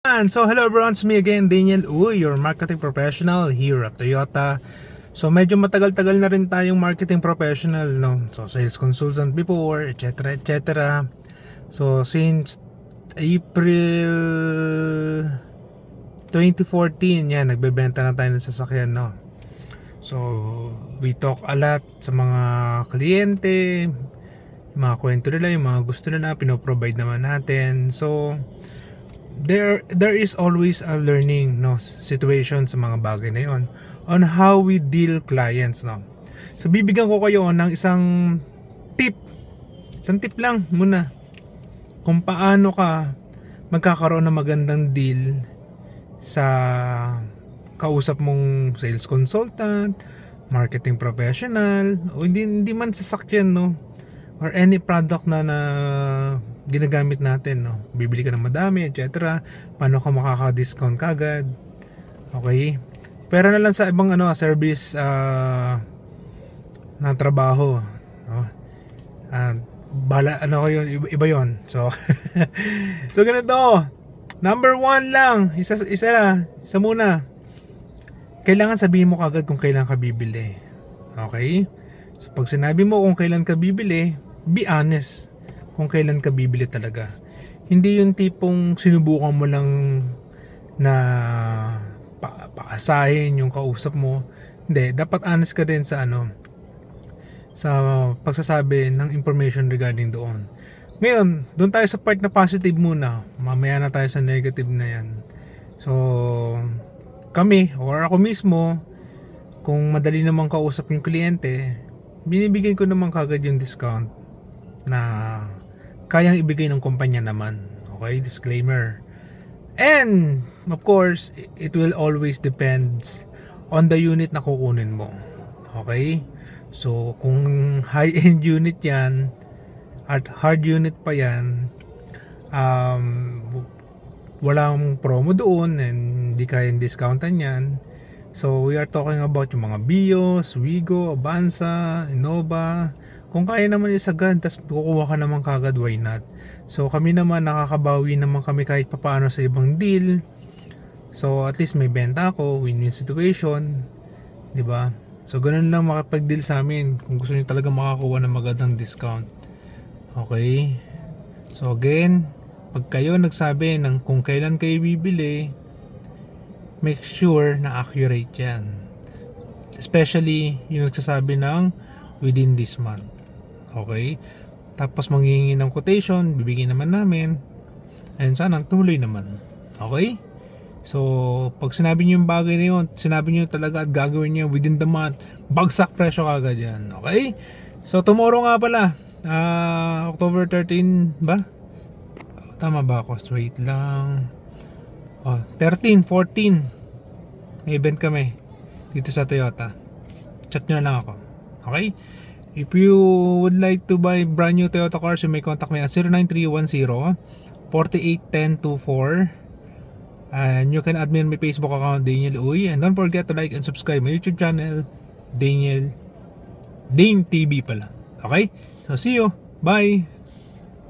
And so hello everyone, it's me again, Daniel Uy, your marketing professional here at Toyota. So medyo matagal-tagal na rin tayong marketing professional, no? So sales consultant before, etc. etc. So since April 2014, yan, nagbebenta na tayo ng sasakyan, no? So we talk a lot sa mga kliyente, mga kwento nila, yung mga gusto nila, pinoprovide naman natin. So there there is always a learning no situation sa mga bagay na yon on how we deal clients no. So bibigyan ko kayo ng isang tip. Isang tip lang muna kung paano ka magkakaroon ng magandang deal sa kausap mong sales consultant marketing professional o hindi, hindi man sasakyan no or any product na na ginagamit natin no? Bibili ka ng madami etc paano ka makaka-discount kagad? Okay. Pero na lang sa ibang ano service ah na trabaho no? Ah, bala ano ko yun? Iba, yun. So so ganito. Number one lang. Isa isa isa muna. Kailangan sabihin mo kagad kung kailan ka bibili. Okay? So pag sinabi mo kung kailan ka bibili be honest kung kailan ka bibili talaga. Hindi yung tipong sinubukan mo lang na pa paasahin yung kausap mo. Hindi, dapat honest ka din sa ano sa pagsasabi ng information regarding doon. Ngayon, doon tayo sa part na positive muna. Mamaya na tayo sa negative na yan. So, kami or ako mismo, kung madali naman kausap yung kliyente, binibigyan ko naman kagad yung discount na kayang ibigay ng kumpanya naman. Okay, disclaimer. And of course, it will always depends on the unit na kukunin mo. Okay? So, kung high-end unit 'yan, at hard unit pa 'yan, um walang promo doon and hindi kayang discountan 'yan. So, we are talking about yung mga Bios, Wigo, Avanza, Innova, kung kaya naman isagad, tas kukuha ka naman kagad, why not? So kami naman nakakabawi naman kami kahit papaano sa ibang deal. So at least may benta ako, win-win situation, 'di ba? So ganun lang makapag-deal sa amin kung gusto niyo talaga makakuha ng magandang discount. Okay? So again, pag kayo nagsabi ng kung kailan kayo bibili, make sure na accurate 'yan. Especially yung nagsasabi ng within this month. Okay? Tapos manghihingi ng quotation, bibigyan naman namin. And sana tumuloy naman. Okay? So, pag sinabi niyo yung bagay na yun, sinabi niyo talaga at gagawin niyo within the month, bagsak presyo kagad yan. Okay? So, tomorrow nga pala, ah, October 13 ba? Tama ba ako? Wait lang. Oh, 13, 14. May event kami dito sa Toyota. Chat nyo na lang ako. Okay? If you would like to buy brand new Toyota cars, you may contact me at 09310 481024 and you can add me on my Facebook account Daniel Uy and don't forget to like and subscribe my YouTube channel Daniel Dane TV pala. Okay? So see you. Bye.